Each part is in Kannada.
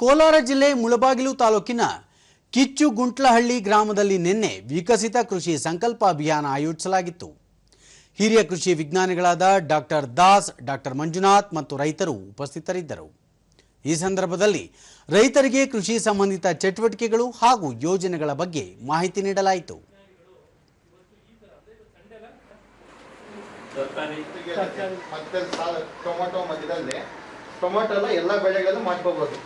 ಕೋಲಾರ ಜಿಲ್ಲೆ ಮುಳಬಾಗಿಲು ತಾಲೂಕಿನ ಕಿಚ್ಚು ಗುಂಟ್ಲಹಳ್ಳಿ ಗ್ರಾಮದಲ್ಲಿ ನಿನ್ನೆ ವಿಕಸಿತ ಕೃಷಿ ಸಂಕಲ್ಪ ಅಭಿಯಾನ ಆಯೋಜಿಸಲಾಗಿತ್ತು. ಹಿರಿಯ ಕೃಷಿ ವಿಜ್ಞಾನಿಗಳಾದ ಡಾಕ್ಟರ್ ದಾಸ್, ಡಾಕ್ಟರ್ ಮಂಜುನಾಥ್ ಮತ್ತು ರೈತರು ಉಪಸ್ಥಿತರಿದ್ದರು. ಈ ಸಂದರ್ಭದಲ್ಲಿ ರೈತರಿಗೆ ಕೃಷಿ ಸಂಬಂಧಿತ ಚಟುವಟಿಕೆಗಳು ಹಾಗೂ ಯೋಜನೆಗಳ ಬಗ್ಗೆ ಮಾಹಿತಿ ನೀಡಲಾಯಿತು. ಟೊಮೊಟೊ ಎಲ್ಲ ಬೆಳೆಗಳಲ್ಲೂ ಮಾಡ್ಕೋಬಹುದು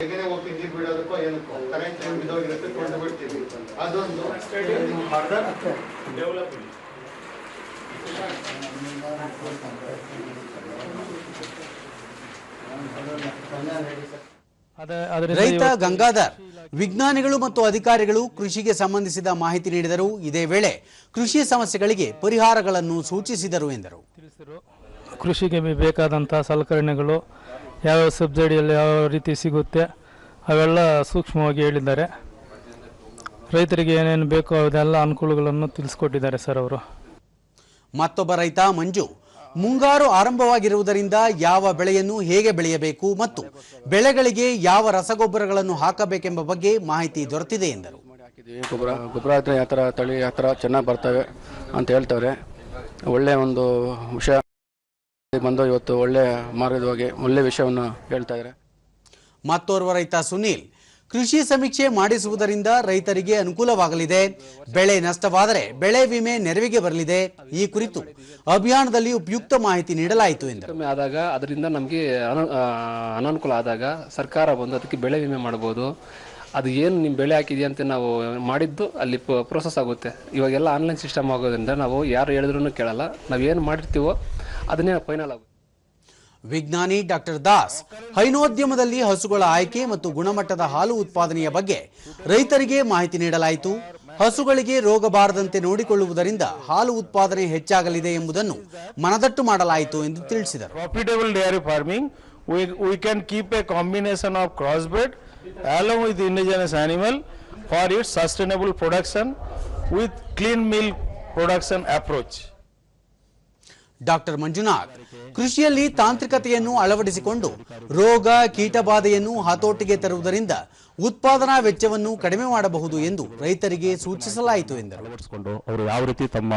ಹೇಗೆ ಹೋಗಿ ನೀರು ಬಿಡೋದಕ್ಕೋ ಏನಕ್ಕೋ ಕರೆಂಟ್ ಬಿದ್ದೋಗಿರುತ್ತೆ ಕೊಂಡು ಬಿಡ್ತೀವಿ. ಅದೊಂದು. ಅದೇ ಅದರಿಂದ ರೈತ ಗಂಗಾಧರ್ ವಿಜ್ಞಾನಿಗಳು ಮತ್ತು ಅಧಿಕಾರಿಗಳು ಕೃಷಿಗೆ ಸಂಬಂಧಿಸಿದ ಮಾಹಿತಿ ನೀಡಿದರು. ಇದೇ ವೇಳೆ ಕೃಷಿ ಸಮಸ್ಯೆಗಳಿಗೆ ಪರಿಹಾರಗಳನ್ನು ಸೂಚಿಸಿದರು ಎಂದರು. ಕೃಷಿಗೆ ಬೇಕಾದಂತಹ ಸಲಕರಣೆಗಳು ಯಾವ ಸಬ್ಸಿಡಿಯಲ್ಲಿ ಯಾವ ರೀತಿ ಸಿಗುತ್ತೆ ಅವೆಲ್ಲ ಸೂಕ್ಷ್ಮವಾಗಿ ಹೇಳಿದ್ದಾರೆ. ರೈತರಿಗೆ ಏನೇನು ಬೇಕೋ ಅದೆಲ್ಲ ಅನುಕೂಲಗಳನ್ನು ತಿಳಿಸ್ಕೊಟ್ಟಿದ್ದಾರೆ ಸರ್ ಅವರು. ಮತ್ತೊಬ್ಬ ರೈತ ಮಂಜು ಮುಂಗಾರು ಆರಂಭವಾಗಿರುವುದರಿಂದ ಯಾವ ಬೆಳೆಯನ್ನು ಹೇಗೆ ಬೆಳೆಯಬೇಕು ಮತ್ತು ಬೆಳೆಗಳಿಗೆ ಯಾವ ರಸಗೊಬ್ಬರಗಳನ್ನು ಹಾಕಬೇಕೆಂಬ ಬಗ್ಗೆ ಮಾಹಿತಿ ದೊರೆತಿದೆ ಎಂದರು. ಗೊಬ್ಬರ ಗೊಬ್ಬರ ಯಾವ ಥರ ತಳಿ ಯಾವ ಥರ ಚೆನ್ನಾಗಿ ಬರ್ತವೆ ಅಂತ ಹೇಳ್ತವ್ರೆ. ಒಳ್ಳೆಯ ಒಂದು ವಿಷಯ. ಬಂದು ಇವತ್ತು ಒಳ್ಳೆಯ ಬಗ್ಗೆ ಒಳ್ಳೆ ವಿಷಯವನ್ನು ಹೇಳ್ತಾ ಇದ್ದಾರೆ. ಮತ್ತೋರ್ವ ರೈತ ಸುನೀಲ್ ಕೃಷಿ ಸಮೀಕ್ಷೆ ಮಾಡಿಸುವುದರಿಂದ ರೈತರಿಗೆ ಅನುಕೂಲವಾಗಲಿದೆ. ಬೆಳೆ ನಷ್ಟವಾದರೆ ಬೆಳೆ ವಿಮೆ ನೆರವಿಗೆ ಬರಲಿದೆ. ಈ ಕುರಿತು ಅಭಿಯಾನದಲ್ಲಿ ಉಪಯುಕ್ತ ಮಾಹಿತಿ ನೀಡಲಾಯಿತು ಎಂದು ಆದಾಗ ಅದರಿಂದ ನಮಗೆ ಅನಾನುಕೂಲ ಆದಾಗ ಸರ್ಕಾರ ಬಂದು ಅದಕ್ಕೆ ಬೆಳೆ ವಿಮೆ ಮಾಡ್ಬೋದು. ಅದು ಏನು ನಿಮ್ಮ ಬೆಳೆ ಹಾಕಿದೆಯಾ ಅಂತ ನಾವು ಮಾಡಿದ್ದು ಅಲ್ಲಿ ಪ್ರೋಸೆಸ್ ಆಗುತ್ತೆ. ಇವಾಗೆಲ್ಲ ಆನ್ಲೈನ್ ಸಿಸ್ಟಮ್ ಆಗೋದ್ರಿಂದ ನಾವು ಯಾರು ಹೇಳಿದ್ರು ಕೇಳಲ್ಲ. ನಾವು ಏನು ಮಾಡಿರ್ತೀವೋ ಅದನ್ನೇ ಫೈನಲ್ ಆಗುತ್ತೆ ವಿಜ್ಞಾನಿ ಡಾಕ್ಟರ್ ದಾಸ್ ಹೈನೋದ್ಯಮದಲ್ಲಿ ಹಸುಗಳ ಆಯ್ಕೆ ಮತ್ತು ಗುಣಮಟ್ಟದ ಹಾಲು ಉತ್ಪಾದನೆಯ ಬಗ್ಗೆ ರೈತರಿಗೆ ಮಾಹಿತಿ ನೀಡಲಾಯಿತು. ಹಸುಗಳಿಗೆ ರೋಗ ಬಾರದಂತೆ ನೋಡಿಕೊಳ್ಳುವುದರಿಂದ ಹಾಲು ಉತ್ಪಾದನೆ ಹೆಚ್ಚಾಗಲಿದೆ ಎಂಬುದನ್ನು ಮನದಟ್ಟು ಮಾಡಲಾಯಿತು ಎಂದು ತಿಳಿಸಿದರು. Profitable dairy farming we can keep a combination of cross bred with indigenous animal for its sustainable production with clean milk production approach doctor Manjunath. ಕೃಷಿಯಲ್ಲಿ ತಾಂತ್ರಿಕತೆಯನ್ನು ಅಳವಡಿಸಿಕೊಂಡು ರೋಗ, ಕೀಟಬಾಧೆಯನ್ನು ಹತೋಟಿಗೆ ತರುವುದರಿಂದ ಉತ್ಪಾದನಾ ವೆಚ್ಚವನ್ನು ಕಡಿಮೆ ಮಾಡಬಹುದು ಎಂದು ರೈತರಿಗೆ ಸೂಚಿಸಲಾಯಿತು ಎಂದರು. ಅವರು ಯಾವ ರೀತಿ ತಮ್ಮ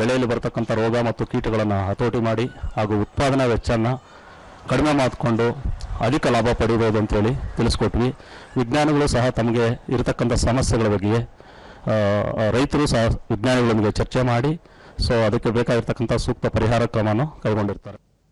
ಬೆಳೆಯಲ್ಲಿ ಬರತಕ್ಕಂಥ ರೋಗ ಮತ್ತು ಕೀಟಗಳನ್ನು ಹತೋಟಿ ಮಾಡಿ ಹಾಗೂ ಉತ್ಪಾದನಾ ವೆಚ್ಚವನ್ನು ಕಡಿಮೆ ಮಾಡಿಕೊಂಡು ಅಧಿಕ ಲಾಭ ಪಡೆಯಬಹುದು ಅಂತೇಳಿ ತಿಳಿಸ್ಕೊಟ್ವಿ. ವಿಜ್ಞಾನಿಗಳು ಸಹ ತಮಗೆ ಇರತಕ್ಕಂಥ ಸಮಸ್ಯೆಗಳ ಬಗ್ಗೆ ರೈತರು ಸಹ ವಿಜ್ಞಾನಿಗಳೊಂದಿಗೆ ಚರ್ಚೆ ಮಾಡಿ ಸೊ ಅದಕ್ಕೆ ಬೇಕಾಗಿರ್ತಕ್ಕಂಥ ಸೂಕ್ತ ಪರಿಹಾರ ಕ್ರಮವನ್ನು ಕೈಗೊಂಡಿರ್ತಾರೆ.